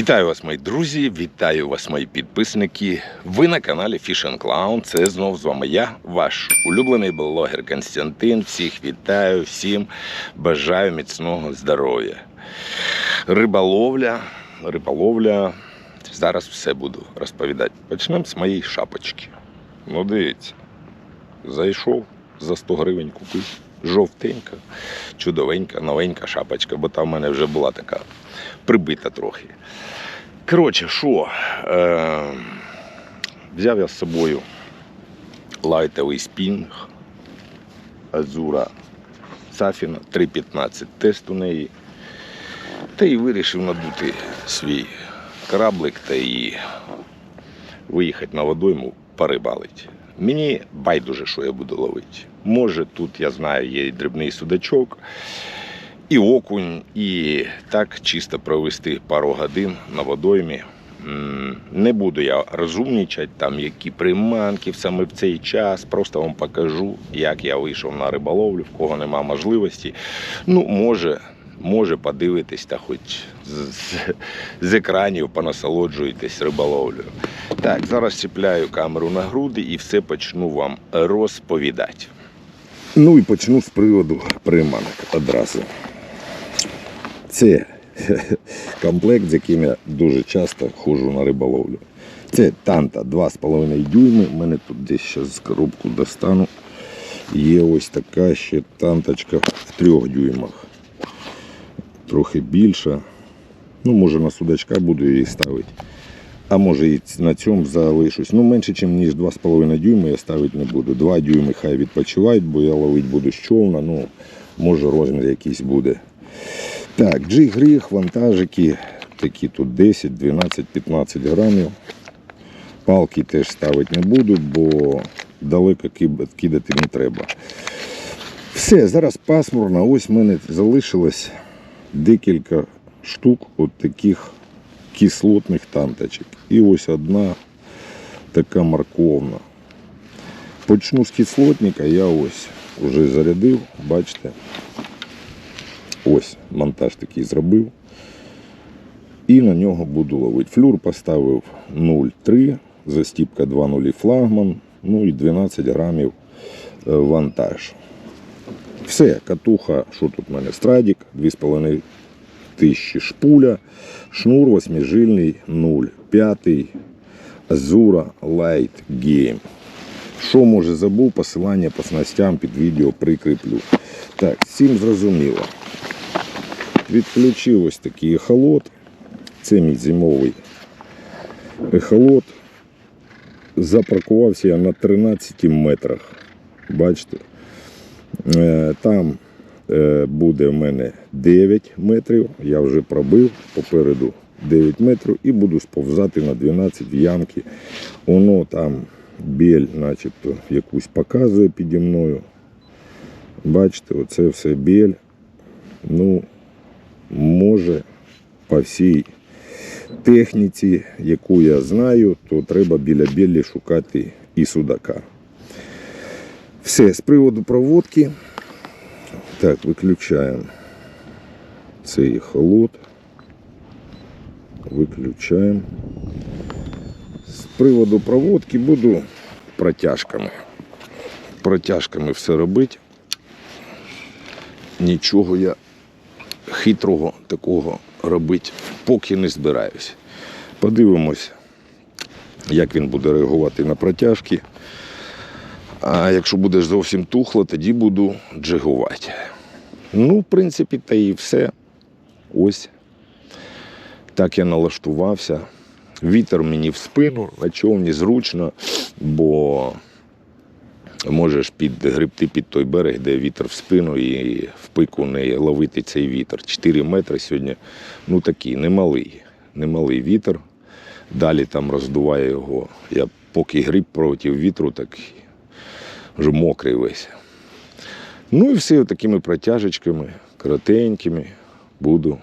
Вітаю вас, мої друзі, вітаю вас, мої підписники. Ви на каналі Fish and Clown. Це знов з вами я, ваш улюблений блогер Константин. Всіх вітаю, всім бажаю міцного здоров'я. Риболовля, риболовля. Зараз все буду розповідати. Почнемо з моєї шапочки. Ну, дивіться, зайшов за 100 гривень купив. Жовтенька, чудовенька, новенька шапочка, бо там в мене вже була така прибита трохи. Коротше, що? Е, взяв я з собою лайтовий спінг Азура Сафіна 3.15 тест у неї. Та й вирішив надути свій кораблик та і виїхати на водойму порибалити. Мені байдуже, що я буду ловити. Може, тут я знаю, є і дрібний судачок, і окунь, і так чисто провести пару годин на водоймі. Не буду я розумнічати, там які приманки саме в цей час. Просто вам покажу, як я вийшов на риболовлю, в кого нема можливості. Ну, може, може подивитись та хоч з, з, з екранів понасолоджуєтесь риболовлею. Так, зараз чіпляю камеру на груди і все почну вам розповідати. Ну і почну з приводу приманок одразу. Це комплект, з яким я дуже часто ходжу на риболовлю. Це танта 2,5 дюйми. У мене тут десь зараз коробку достану. Є ось така ще танточка в 3 дюймах. Трохи більша. Ну, може на судачка буду її ставити. А може і на цьому залишусь. Ну, менше, ніж 2,5 дюйми я ставити не буду. 2 дюйми хай відпочивають, бо я ловити буду з човна. Ну, може розмір якийсь буде. Так, джиг гріх, вантажики. Такі тут 10, 12, 15 грамів. Палки теж ставити не буду, бо далеко кидати не треба. Все, зараз пасмурно. Ось в мене залишилось декілька штук от таких кислотних танточок. І ось одна така морковна. Почну з кислотника, я ось вже зарядив, бачите. Ось монтаж такий зробив. І на нього буду ловити. Флюр поставив 0,3, застіпка 2,0 флагман, ну і 12 грамів е, вантаж. Все, катуха, що тут в мене? Страдік, 2,5 тисячі шпуля, шнур восьмижильний 0,5, Азура Light Game. Що може забув, посилання по снастям під відео прикріплю. Так, цим зрозуміло. Відключив ось такий ехолот. Це мій зимовий ехолот. Запаркувався я на 13 метрах. Бачите? Е, Там е, буде в мене 9 метрів. Я вже пробив попереду 9 метрів і буду сповзати на 12 в ямки. Воно там біль, начебто, якусь показує піді мною. Бачите, оце все біль. Ну, може, по всій техніці, яку я знаю, то треба біля білі шукати і судака. Все, з приводу проводки. Так, виключаємо цей холод. Виключаємо. З приводу проводки буду протяжками. Протяжками все робити. Нічого я хитрого такого робити поки не збираюсь. Подивимось, як він буде реагувати на протяжки. А якщо буде зовсім тухло, тоді буду джигувати. Ну, в принципі, та і все. Ось. Так я налаштувався. Вітер мені в спину, на човні зручно, бо можеш підгребти під той берег, де вітер в спину і в пику не ловити цей вітер. 4 метри сьогодні, ну такий, немалий, немалий вітер. Далі там роздуває його. Я поки гріб проти вітру, так вже мокрий весь. Ну і все такими протяжечками, коротенькими буду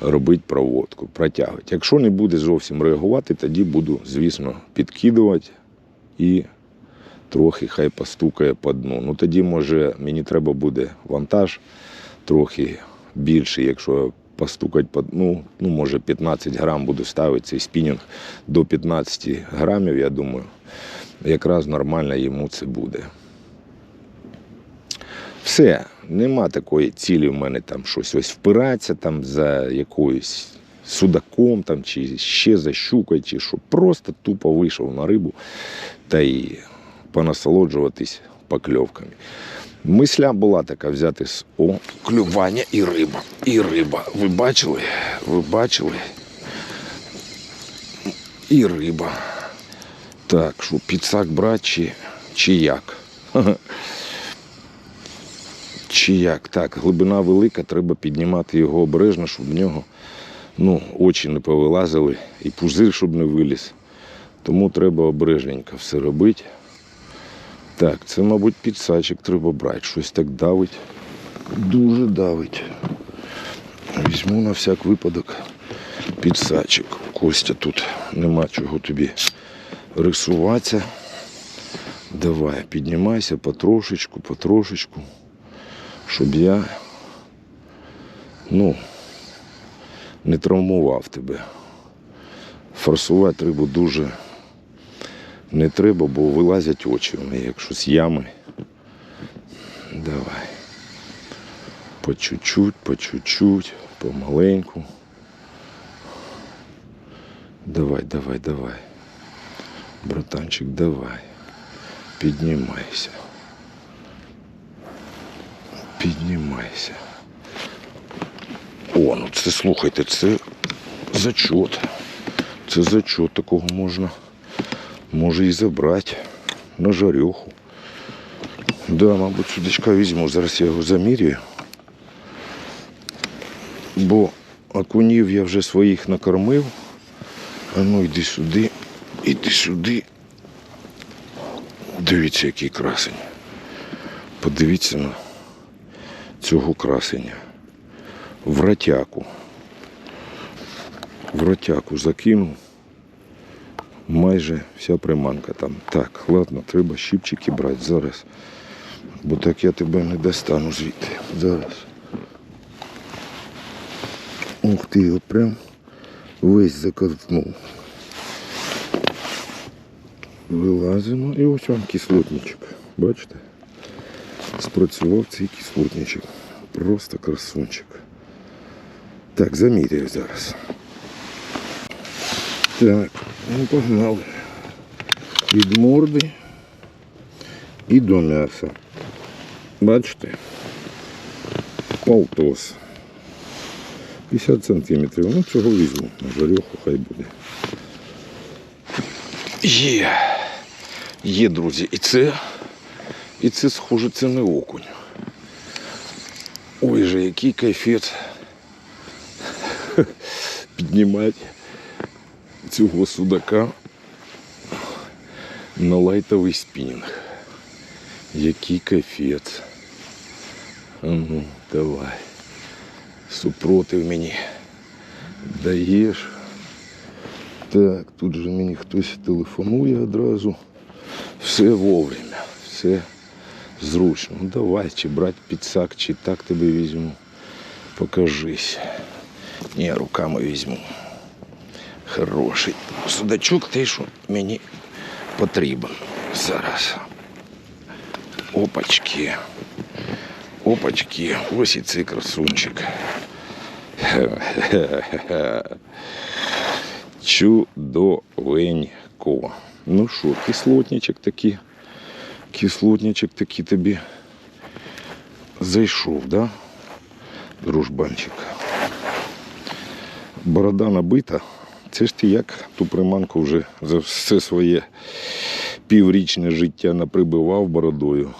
робити проводку, протягувати. Якщо не буде зовсім реагувати, тоді буду, звісно, підкидувати і трохи хай постукає по дну. Ну тоді, може, мені треба буде вантаж трохи більший, якщо постукати, по- ну, ну, може 15 грам буду ставити цей спінінг до 15 грамів, я думаю. Якраз нормально йому це буде. Все, нема такої цілі в мене там щось ось впиратися там за якоюсь судаком там, чи ще за щукою, чи що. Просто тупо вийшов на рибу та й понасолоджуватись покльовками. Мисля була така взяти з о, клювання і риба. І риба. Ви бачили? Ви бачили? І риба. Так, що підсак брати чи, чи як? Чи як? Так, глибина велика, треба піднімати його обережно, щоб в нього ну, очі не повилазили і пузир, щоб не виліз. Тому треба обережненько все робити. Так, це, мабуть, підсачок треба брати. Щось так давить. Дуже давить. Візьму на всяк випадок підсачок. Костя тут нема чого тобі рисуватися. Давай, піднімайся потрошечку, потрошечку, щоб я ну, не травмував тебе. Форсувати рибу дуже не треба, бо вилазять очі в неї, якщо з ями. Давай. По чуть-чуть, по чуть-чуть, помаленьку. Давай, давай, давай. Братанчик, давай. Піднімайся. Піднімайся. О, ну це слухайте, це зачот. Це зачот такого можна. Може і забрати на жарюху. Да, мабуть, судачка візьму. Зараз я його замірюю. Бо окунів я вже своїх накормив. А ну йди сюди, іди сюди. Дивіться, який красень. Подивіться на цього красеня. В ратяку. В ратяку закинув. Майже вся приманка там. Так, ладно, треба щипчики брати зараз. Бо так я тебе не достану звідти. Зараз. Ух ти, от прям весь заковтнув. Вилазимо і ось вам кислотничок. Бачите? Спрацював цей кислотничок. Просто красунчик. Так, заміряю зараз. Так, ну погнали. Від морди і до м'яса. Бачите? Полтос. 50 сантиметрів. Ну, цього візьму. На жарюху хай буде. Є. Є, друзі. І це, і це схоже, це не окунь. Ой же, який кайфець. Піднімати цього судака на лайтовий спінінг. Який кайфець. А ну, давай. Супротив мені даєш. Так, тут же мені хтось телефонує одразу. Все вовремя, все зручно. Ну давай, чи брати підсак, чи так тебе візьму. Покажись. Ні, руками візьму. Хороший судачок, той, що мені потрібен зараз. Опачки. Опачки. Ось і цей красунчик. Чудовенько. Ну що, кислотничок такий. Кислотничок такий тобі зайшов, да? Дружбанчик. Борода набита. Це ж ти як ту приманку вже за все своє піврічне життя наприбивав бородою.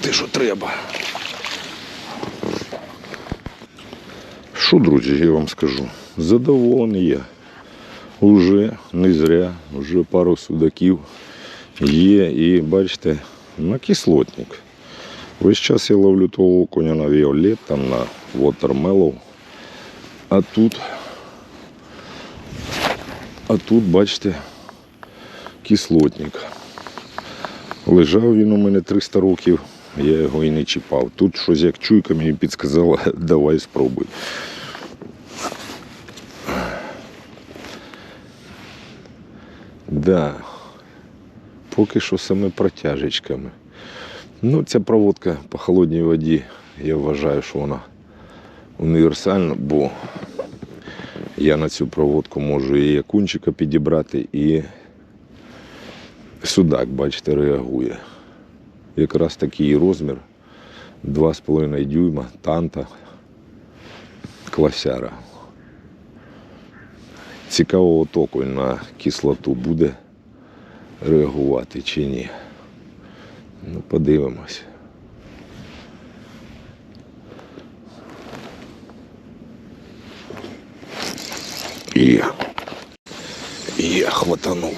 Те, що треба. Що, друзі, я вам скажу? Задоволений я. Уже не зря, вже пару судаків є і бачите, на кислотник. Весь час я ловлю того окуня на Віолет, там на Watermellow. А тут, а тут, бачите, кислотник. Лежав він у мене 300 років, я його і не чіпав. Тут щось як чуйка мені підсказала, давай спробуй. Да, поки що саме протяжечками. Ну, Ця проводка по холодній воді, я вважаю, що вона універсальна, бо я на цю проводку можу і окунчика підібрати, і судак, бачите, реагує. Якраз такий розмір 2,5 дюйма, танта, класяра. Цікаво, от окунь на кислоту буде реагувати чи ні. Ну, подивимось. Є. Є, хватанув.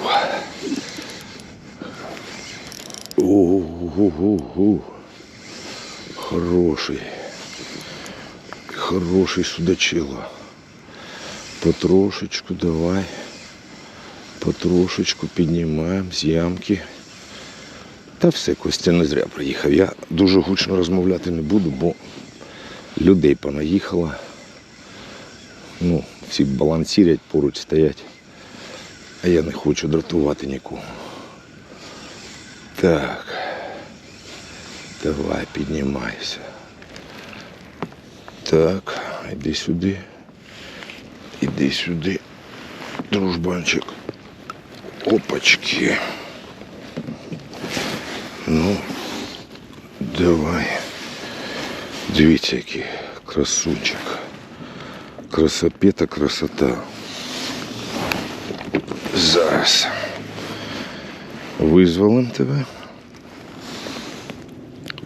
Ого-го-го. Хороший. Хороший судачило. Потрошечку давай. Потрошечку піднімаємо з ямки. Та все, Костя не зря приїхав. Я дуже гучно розмовляти не буду, бо людей понаїхало. Ну, всі балансірять, поруч стоять. А я не хочу дратувати нікого. Так. Давай, піднімайся. Так, іди сюди. Іди сюди, дружбанчик. Опачки. Ну, давай. Дивіться, який красунчик. Красопета, красота. Зараз. Визволим тебе.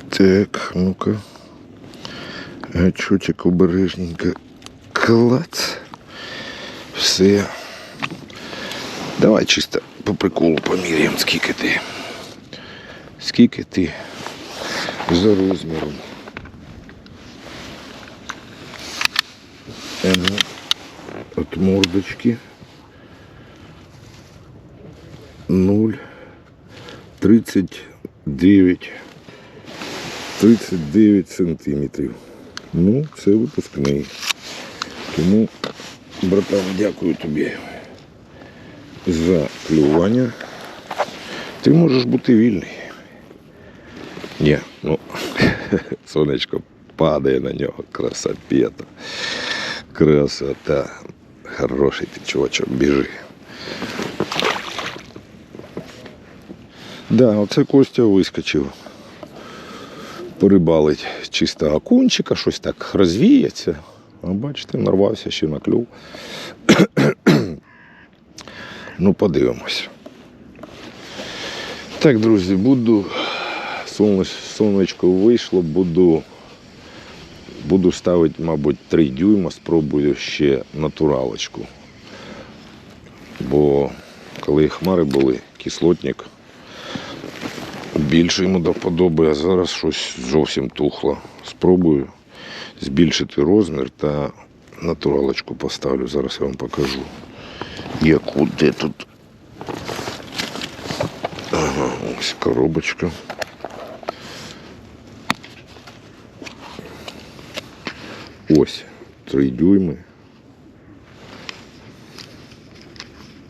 Так, ну-ка. Гачочок обережненько. Клац. Все. Давай чисто по приколу поміряємо, скільки ти. Скільки ти за розміром. Ага. От мордочки. 0. 39. 39 сантиметрів. Ну, це випускний. Тому, братан, дякую тобі за клювання. Ти можеш бути вільний. Ні, ну, сонечко падає на нього. Красопета. Красота. Хороший ти чувачок, біжи. Да, оце Костя вискочив. Порибалить чисто окунчика, щось так розвіється. А бачите, нарвався ще на клюв. ну, подивимось. Так, друзі, буду. Сонечко вийшло, буду. Буду ставити, мабуть, 3 дюйма, спробую ще натуралочку. Бо коли хмари були, кислотник більше йому до а зараз щось зовсім тухло. Спробую збільшити розмір та натуралочку поставлю. Зараз я вам покажу. Яку де тут. Ага, ось коробочка. Ось 3 дюйми.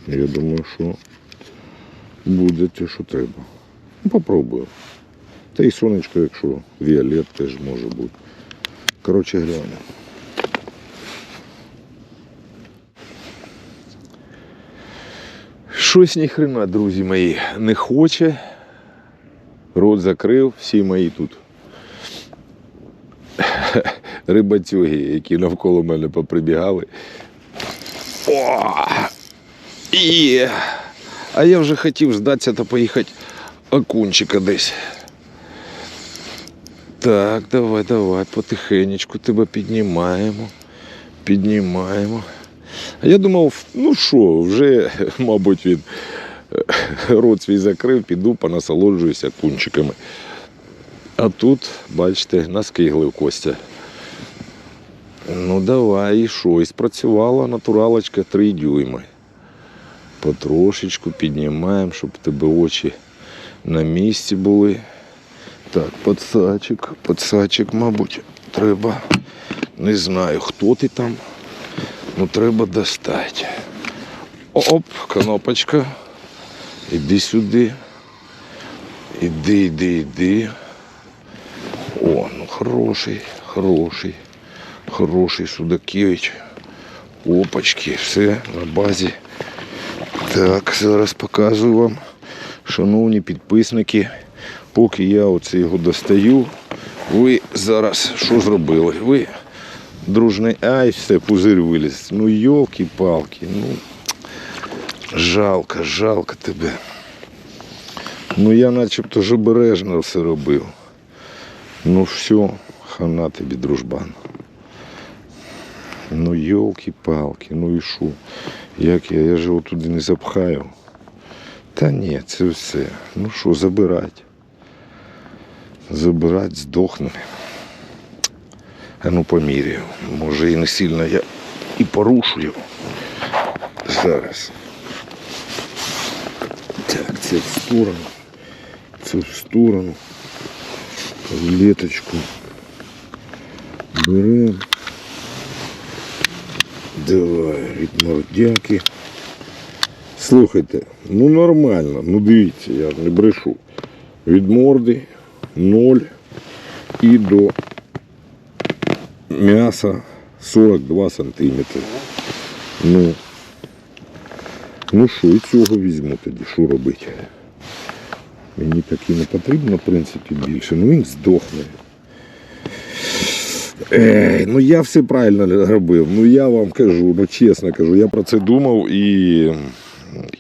Я думаю, що буде те, що треба. Ну, попробую. Та й сонечко, якщо віолет теж може бути. Коротше, глянемо. Щось ніхрена, друзі мої, не хоче. Рот закрив, всі мої тут рибацюги, які навколо мене поприбігали. О! Є! А я вже хотів здатися та поїхати окунчика десь. Так, давай, давай, потихенечку тебе піднімаємо. Піднімаємо. А я думав, ну що, вже, мабуть, він е, рот свій закрив, піду, понасолоджуюся кунчиками. А тут, бачите, наскиглив Костя. Ну давай, і що? І спрацювала натуралочка 3 дюйми. Потрошечку піднімаємо, щоб тебе очі на місці були. Так, подсачик, подсачик, мабуть, треба. Не знаю, хто ти там. Ну треба достати. Оп, кнопочка. Іди сюди. Іди, іди, іди. О, ну хороший, хороший, хороший Судакевич. Опачки, все на базі. Так, зараз показую вам, шановні підписники, поки я оце його достаю, ви зараз що зробили? Ви дружний, ай, все, пузир виліз. Ну йолки-палки, ну жалко, жалко тебе. Ну я начебто ж обережно все робив. Ну все, хана тобі, дружбан. Ну йолки-палки, ну і що? Як я? Я ж його туди не запхаю. Та ні, це все. Ну що, забирать. Забирать, здохне. А ну поміряю. Може і не сильно я і порушую. Зараз. Так, це в сторону. Це в сторону. Леточку. Беремо. Давай, від мордяки. Слухайте, ну нормально, ну дивіться, я не брешу. Від морди 0 і до м'яса 42 сантиметри. Ну, ну що, і цього візьму тоді, що робити? Мені таки не потрібно, в принципі, більше. Ну він здохне. Ей, ну я все правильно робив. Ну я вам кажу, ну чесно кажу, я про це думав і,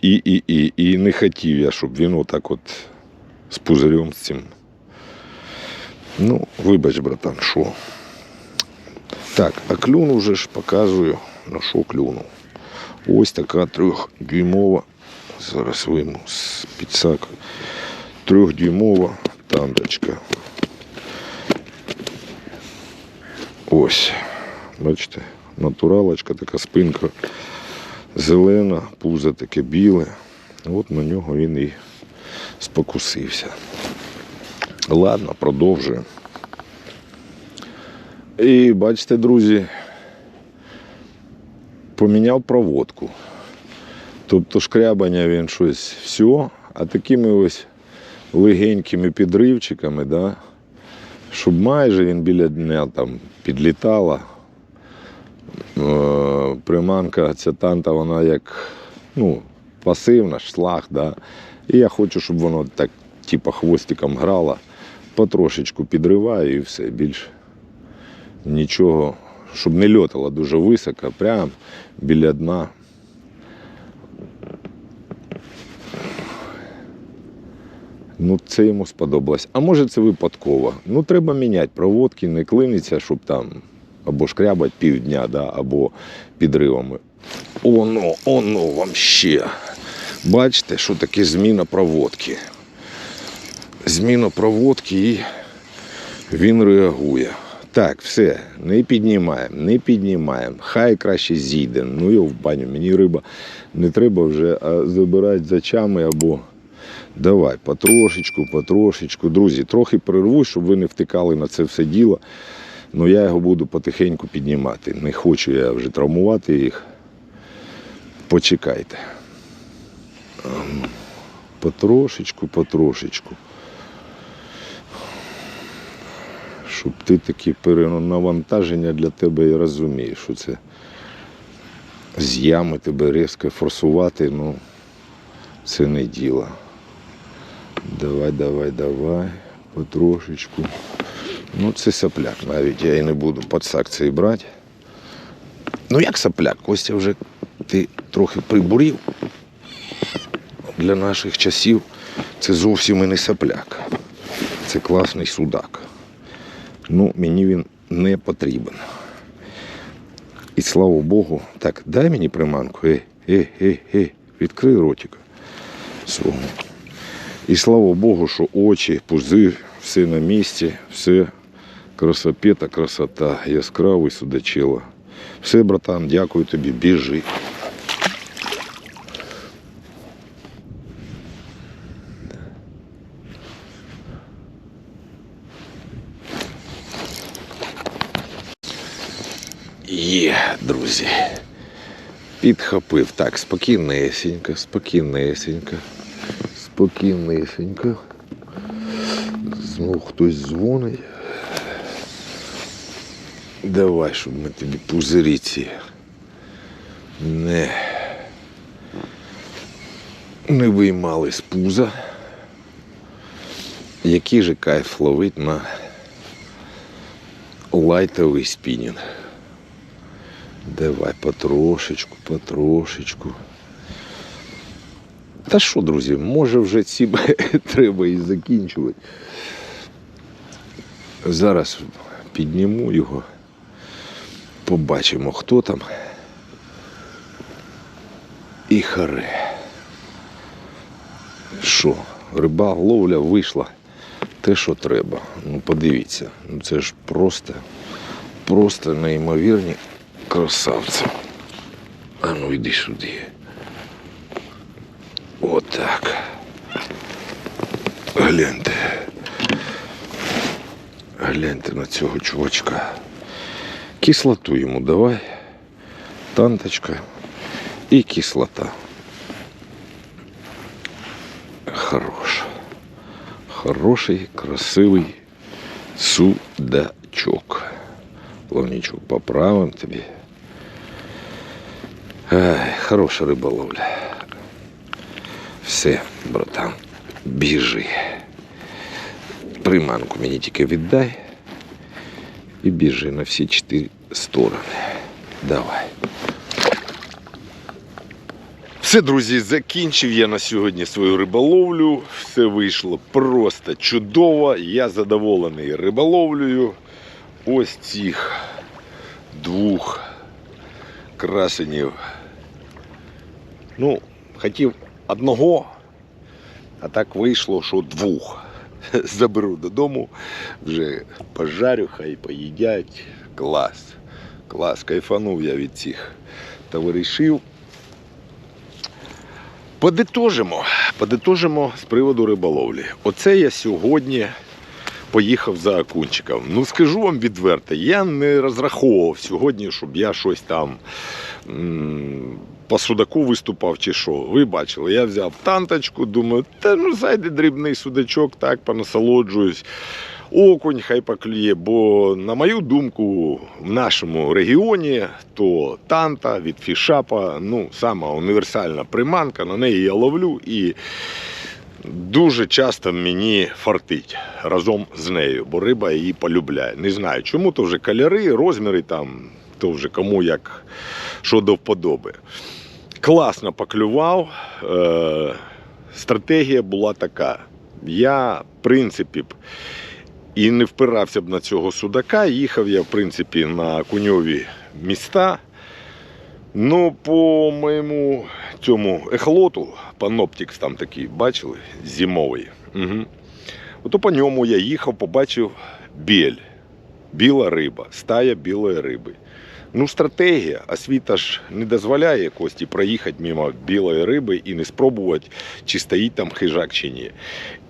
і, і, і, і не хотів я, щоб він отак от з пузирем з цим. Ну, вибач, братан, що. Так, а клюну вже ж показую, на що клюнув. Ось така трьохдюймова. Зараз вийму з підсаку. Трьохдюймова тандочка. Ось. Бачите, натуралочка, така спинка зелена, пузо таке біле. От на нього він і спокусився. Ладно, продовжуємо. І бачите, друзі, поміняв проводку. Тобто шкрябання він щось все, а такими ось легенькими підривчиками, да, щоб майже він біля дня там підлітала. Е, приманка ця танта, вона як ну, пасивна, шлах, да. І я хочу, щоб воно так, типа, хвостиком грало, потрошечку підриваю і все більше нічого, щоб не льотало дуже високо, прям біля дна. Ну, це йому сподобалось. А може це випадково. Ну, треба міняти проводки, не клиниться, щоб там або шкрябать півдня, да, або підривами. Оно, оно вам ще. Бачите, що таке зміна проводки. Зміна проводки і він реагує. Так, все, не піднімаємо, не піднімаємо. Хай краще зійде. Ну його в баню, мені риба не треба вже забирати зачами або. Давай, потрошечку, потрошечку. Друзі, трохи перерву, щоб ви не втикали на це все діло. Ну я його буду потихеньку піднімати. Не хочу я вже травмувати їх. Почекайте. Потрошечку, потрошечку. Щоб ти такі перенавантаження для тебе і розумієш, що це з ями тебе різко форсувати, ну це не діло. Давай, давай, давай, потрошечку. Ну, це сопляк навіть, я і не буду під сакції брати. Ну як сопляк, Костя вже ти трохи прибурів. Для наших часів це зовсім і не сопляк. Це класний судак. Ну, мені він не потрібен. І слава Богу, так, дай мені приманку. Е, е, е, е, відкрий ротика свого. І слава Богу, що очі, пузир, все на місці, все красопета, красота, яскравий судачила. Все, братан, дякую тобі, біжи. Є, друзі. Підхопив. Так, спокійнесенько, спокійнесенько. Спокійнесенько. Знову хтось дзвонить. Давай, щоб ми тобі пузирі ці не, не виймали з пуза. Який же кайф ловить на лайтовий спінінг. Давай потрошечку, потрошечку. Та що, друзі, може вже ці треба і закінчувати. Зараз підніму його, побачимо, хто там. І харе. Що, риба ловля вийшла. Те, що треба. Ну, подивіться, ну це ж просто, просто неймовірні красавці. А ну йди сюди. Отак. Гляньте. Гляньте на цього чувачка. Кислоту йому давай. Танточка і кислота. Хорош. Хороший, красивий судачок. Плавничок поправим тобі. Ай, хороша риболовля. Все, братан, біжи. Приманку мені тільки віддай і біжи на всі чотири сторони. Давай. Все, друзі, закінчив я на сьогодні свою риболовлю. Все вийшло просто чудово. Я задоволений риболовлею. Ось цих двох красенів. Ну, хотів одного, а так вийшло, що двох. Заберу додому, вже пожарю, хай поїдять. Клас. Клас, кайфанув я від цих товаришів. Подитожимо, подитожимо з приводу риболовлі. Оце я сьогодні поїхав за окунчиком. Ну скажу вам відверто, я не розраховував сьогодні, щоб я щось там по судаку виступав чи що. Ви бачили, я взяв танточку, думаю, та ну зайде дрібний судачок, так понасолоджуюсь. Окунь хай поклює, бо на мою думку, в нашому регіоні то танта від фішапа, ну, сама універсальна приманка, на неї я ловлю і дуже часто мені фартить разом з нею, бо риба її полюбляє. Не знаю, чому то вже кольори, розміри там, то вже кому як що до вподоби. Класно поклював. Е, стратегія була така. Я, в принципі, і не впирався б на цього судака. Їхав я, в принципі, на куньові міста. Ну, по моєму цьому ехолоту, паноптікс там такий, бачили, зимовий. Угу. Ото по ньому я їхав, побачив біль, біла риба, стая білої риби. Ну, стратегія, освіта ж не дозволяє Кості проїхати мимо білої риби і не спробувати, чи стоїть там хижак чи ні.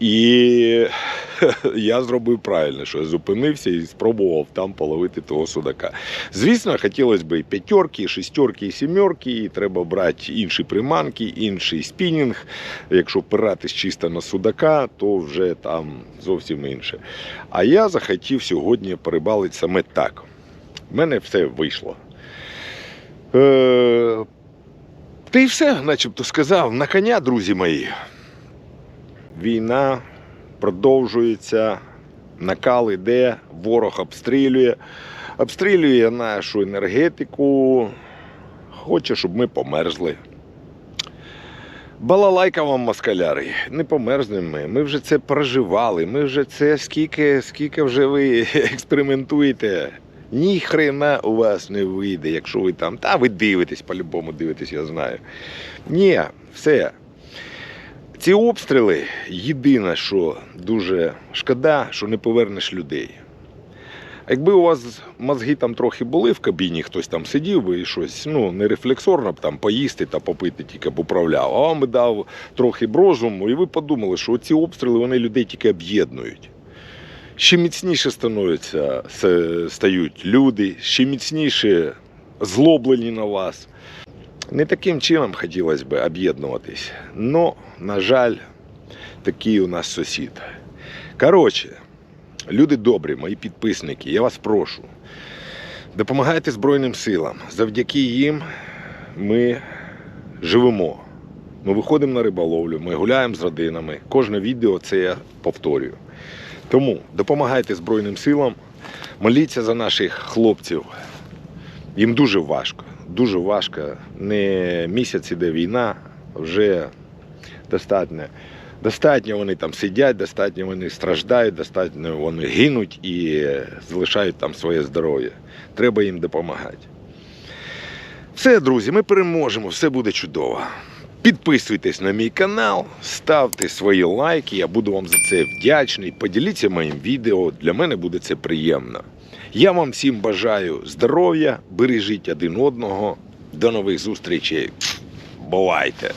І я зробив правильно, що я зупинився і спробував там половити того судака. Звісно, хотілося б і п'ятерки, і шістерки, і сімерки, і треба брати інші приманки, інший спінінг. Якщо впиратись чисто на судака, то вже там зовсім інше. А я захотів сьогодні порибалити саме так. У мене все вийшло. Е, й все, начебто сказав. На коня, друзі мої. Війна продовжується, накал іде, ворог обстрілює. Обстрілює нашу енергетику. Хоче, щоб ми померзли. Балалайка вам москаляри, не померзнемо ми. Ми вже це проживали. Ми вже це скільки, скільки вже ви експериментуєте. Ні хрена у вас не вийде, якщо ви там. Та ви дивитесь, по-любому дивитесь, я знаю. Ні, все. Ці обстріли єдине, що дуже шкода, що не повернеш людей. Якби у вас мозги там трохи були в кабіні, хтось там сидів би і щось, ну, не рефлексорно б там поїсти та попити, тільки б управляв, а вам дав трохи б розуму, і ви подумали, що ці обстріли вони людей тільки об'єднують. Ще міцніше становляться, се- стають люди, ще міцніше злоблені на вас. Не таким чином хотілося б об'єднуватись. Но, на жаль, Такий у нас сусід. Коротше, люди добрі, мої підписники, я вас прошу. Допомагайте Збройним силам. Завдяки їм ми живемо. Ми виходимо на риболовлю, ми гуляємо з родинами. Кожне відео це я повторюю. Тому допомагайте Збройним силам, моліться за наших хлопців. Їм дуже важко. Дуже важко. Не місяць іде війна, вже достатньо. Достатньо вони там сидять, достатньо вони страждають, достатньо вони гинуть і залишають там своє здоров'я. Треба їм допомагати. Все, друзі, ми переможемо, все буде чудово. Підписуйтесь на мій канал, ставте свої лайки, я буду вам за це вдячний. Поділіться моїм відео, для мене буде це приємно. Я вам всім бажаю здоров'я, бережіть один одного. До нових зустрічей. Бувайте!